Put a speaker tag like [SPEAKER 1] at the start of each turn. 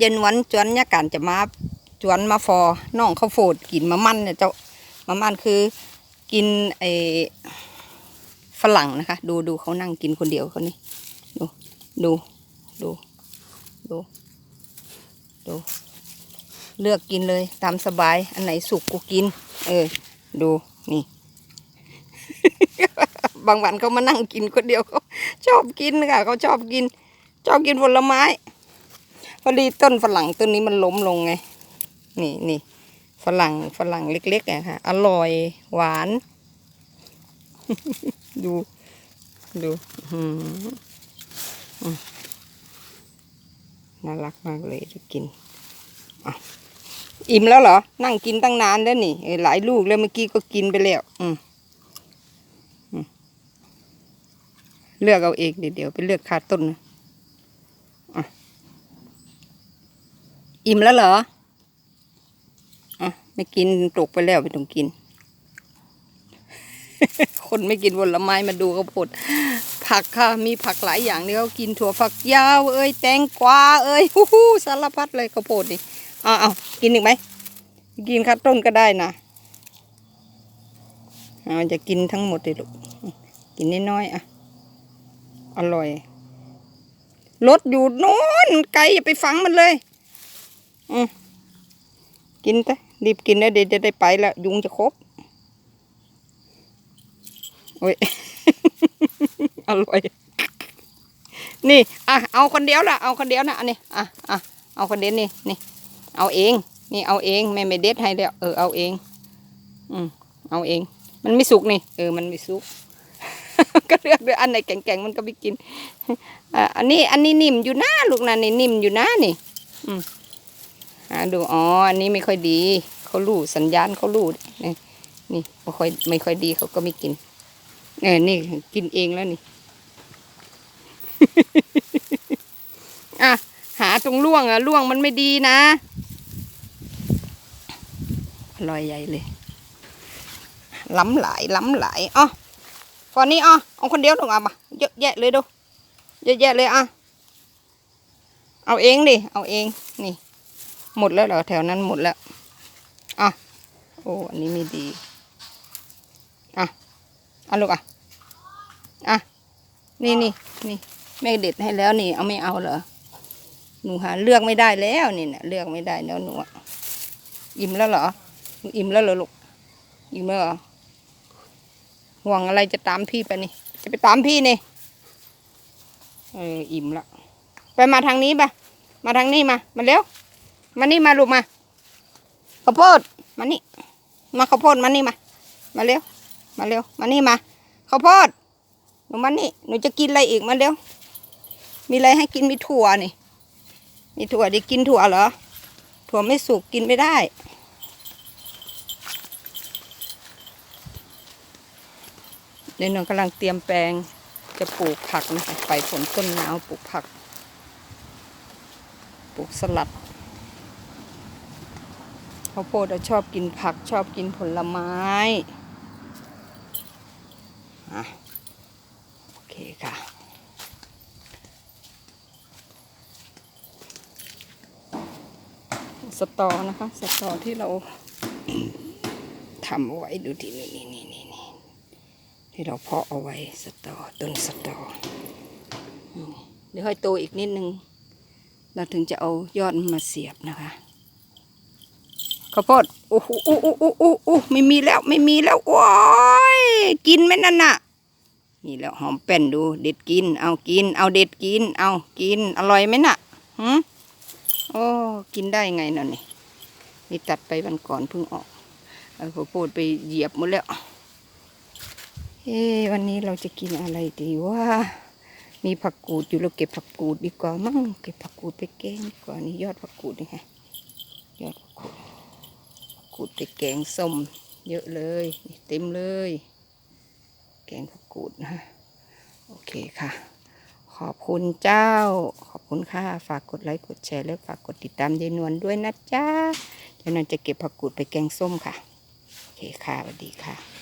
[SPEAKER 1] เย็นวันจวนเนี่ยการจะมาจวนมาฟอน้องข้าวโพดกินมะมันเนี่ยเจ้ามะมันคือกินไอฝรั่งนะคะ ดูดูเขานั่งกินคนเดียวเขานี่ดูดูดูดูดู เลือกกินเลยตามสบาย อันไหนสุกกูกิน เออ ดูนี่ บางวันเขามานั่งกินคนเดียวเขาชอบกินค่ะเขาชอบกิน ชอบกินผลไม้ พอดีต้นฝรั่งต้นนี้มันล้มลงไง นี่นี่ฝรั่งฝรั่งเล็กๆอะค่ะ อร่อยหวาน ดู ดูน่ารักมากเลยจะกินอ,อิ่มแล้วเหรอ นั่งกินตั้งนานแล้วนี่เออหลายลูกแล้วเมื่อกี้ก็กินไปแล้ว อืมเลือกเอาเองเดี๋ยวเดี๋ยวไปเลือกคาต้นนะ อิ่มแล้วเหรออะไม่กินตกไปแล้วไม่ต้องกิน คนไม่กินผลไม้มาดูข้าวโพดผักค่ะมีผักหลายอย่างที่เขากินถั่วฝักยาว เอ้ยแตงกวาเอ้ยฮู้ฮู้สารพัดเลยข้าวโพดนี่เอาเอากินอีกไหมกินข้าวต้นก็ได้นะเอาจะกินทั้งหมดเลยลูกกินน้อยๆอะอร่อยรถอยู่โน้นไกลอย่าไปฟังมันเลย อืมกินไปรีบกินนะเดี๋ยวจะได้ไปล้วยุงจะครบโอ้ย อร่อย นี่ อะ เอาคนเดียวละเอาคนเดียวนะอันนี้อะอะเอาคนเดียวนี่ นี่ เอาเอง นี่ เอาเอง แม่ไม่เด็ดให้แล้ว เออ เอาเอง อืม เอาเอง มันไม่สุกนี่ เออ มันไม่สุก ก็เลือกด้วยอันไหนแข็งๆมันก็ไม่กิน อะอันนี้ อันนี้นิ่มอยู่นะลูกนะนี่นิ่มอยู่นะนี่ อืม หาดูอ๋ออันนี้ไม่ค่อยดีเขารู้สัญญาณเขารู้นี่นี่ไม่ค่อยไม่ค่อยดีเขาก็ไม่กินเออนี่กินเองแล้วนี่อะหาตรงล่วงอะล่วงมันไม่ดีนะอร่อยใหญ่เลยล้ำหลายล้ำหลายอ๋อฟอนนี้อ๋อเอาคนเดียวถูกอะมาเยอะแยะเลยดูเยอะแยะเลยอะเอาเองดิเอาเองนี่ หมดแล้วเหรอแถวนั้นหมดแล้วอะโอ้อันนี้ไม่ดีอะเอาลูกอะอะนี่นี่นี่แม่เด็ดให้แล้วนี่ เอาไม่เอาเหรอหนูหาเลือกไม่ได้แล้วนี่นะเลือกไม่ได้แล้วหนูอะอิ่มแล้วเหรออิ่มแล้วเหรอลูกอิ่มแล้วเหรอห่วงอะไรจะตามพี่ไปนี่ จะไปตามพี่นี่เอออิ่มละไปมาทางนี้ไปมาทางนี้มา มาเร็ว มานี่มาลูกมาข้าวโพดมานี่มาข้าวโพดมานี่มา มาเร็ว มาเร็ว มานี่มาข้าวโพดหนูมานี่หนูจะกินอะไรอีกมาเร็ว มีอะไรให้กินมีถั่วนี่ มีถั่วดิกินถั่วเหรอ ถั่วไม่สุกกินไม่ได้ เดี๋ยวหนูกำลังเตรียมแปลงจะปลูกผักนะคะไปฝนต้นหนาวปลูกผัก ปลูกสลัด ข้าวโพดอะชอบกินผักชอบกินผลไม้อะโอเคค่ะ สตอนะคะ สตอที่เราทำเอาไว้ดูที่นี่นี่นี่นี่นี่ที่เราเพาะเอาไว้สตอต้นสตอเดี๋ยวให้โตอีกนิดนึง เราถึงจะเอายอดมาเสียบนะคะ ข้าวโพดโอ้โหโอ้โหโอ้โหโอ้โหไม่มีแล้วไม่มีแล้วโอ้ยกินไหมนั่นน่ะ นี่แล้วหอมแป้นดู เด็ดกิน เอากิน เอาเด็ดกิน เอากิน อร่อยไหมน่ะหืมโอ้กินได้ไงน่ะนี่นี่ตัดไปวันก่อนเพิ่งออกเอาข้าวโพดไปเหยียบหมดแล้วเอ๊วันนี้เราจะกินอะไรดีว่ามีผักกูดอยู่เราเก็บผักกูดดีกว่ามั่งเก็บผักกูดไปแกงดีกว่านี่ยอดผักกูดนี่ไงยอดผักกูด กูดไปแกงส้มเยอะเลย เต็มเลย แกงผักกูดนะโอเคค่ะ ขอบคุณเจ้า ขอบคุณค่ะ ฝากกดไลค์ กดแชร์ และฝากกดติดตามยายนวลด้วยนะจ๊ะยายนวลจะเก็บผักกูดไปแกงส้มค่ะ โอเคค่ะสวัสดีค่ะ